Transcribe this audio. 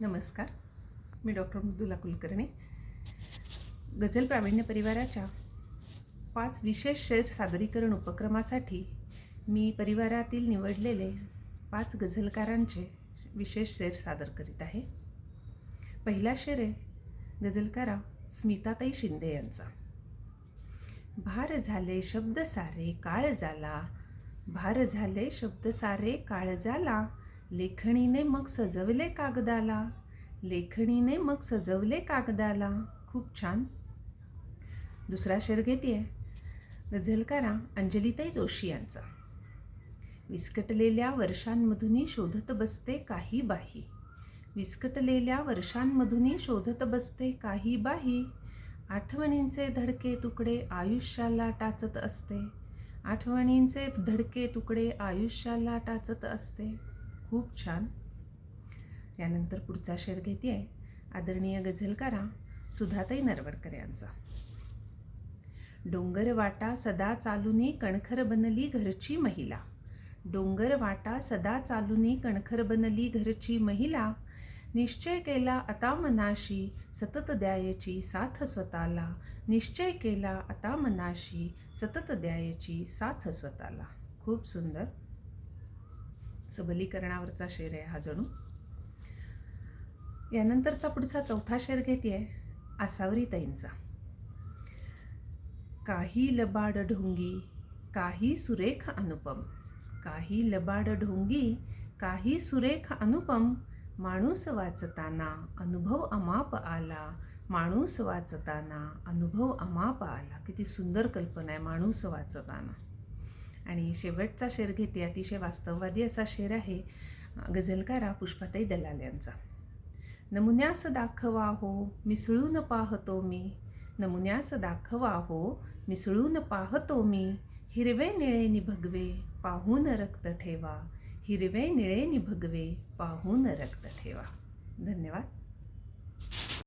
नमस्कार. मी डॉक्टर मृदुला कुलकर्णी. गझल प्रावीण्य परिवाराच्या पाच विशेष शेर सादरीकरण उपक्रमासाठी मी परिवारातील निवडलेले पाच गझलकारांचे विशेष शेर सादर करीत आहे. पहिला शेर आहे गझलकारा स्मिताताई शिंदे यांचा. भार झाले शब्द सारे काळ झाला भार झाले शब्द सारे काळ झाला लेखणीने मग सजवले कागदाला. लेखणीने मग सजवले कागदाला. खूप छान. दुसरा शेर घेते गझलकारा अंजलीताई जोशी यांचा. विस्कटलेल्या वर्षांमधूनही शोधत बसते काही बाही. विस्कटलेल्या वर्षांमधूनही शोधत बसते काही बाही. आठवणींचे धडके तुकडे आयुष्याला टाचत असते. आठवणींचे धडके तुकडे आयुष्याला टाचत असते. खूप छान. यानंतर पुढचा शेर घेते आहे आदरणीय गझलकारा सुधाताई नरवडकर यांचा. डोंगर वाटा सदा चालूने कणखर बनली घरची महिला. डोंगर वाटा सदा चालूने कणखर बनली घरची महिला. निश्चय केला आता मनाशी सतत द्यायची साथ स्वतःला. निश्चय केला आता मनाशी सतत द्यायची साथ स्वतःला. खूप सुंदर. सबलीकरणावरचा शेर आहे हा जणू. यानंतरचा पुढचा चौथा शेर घेते आहे आसावरी ताईंचा काही लबाड ढोंगी काही सुरेख अनुपम. काही लबाड ढोंगी काही सुरेख अनुपम. माणूस वाचताना अनुभव अमाप आला. माणूस वाचताना अनुभव अमाप आला. किती सुंदर कल्पना आहे माणूस वाचताना. आणि शेवटचा शेर घेते अतिशय वास्तववादी असा शेर आहे गझलकारा पुष्पाताई दलाल यांचा. नमुन्यास दाखवा हो मिसळून पाहतो मी. नमुन्यास दाखवा हो मिसळून पाहतो मी. हिरवे निळे निभगवे पाहून रक्त ठेवा. हिरवे निळे निभगवे पाहून रक्त ठेवा. धन्यवाद.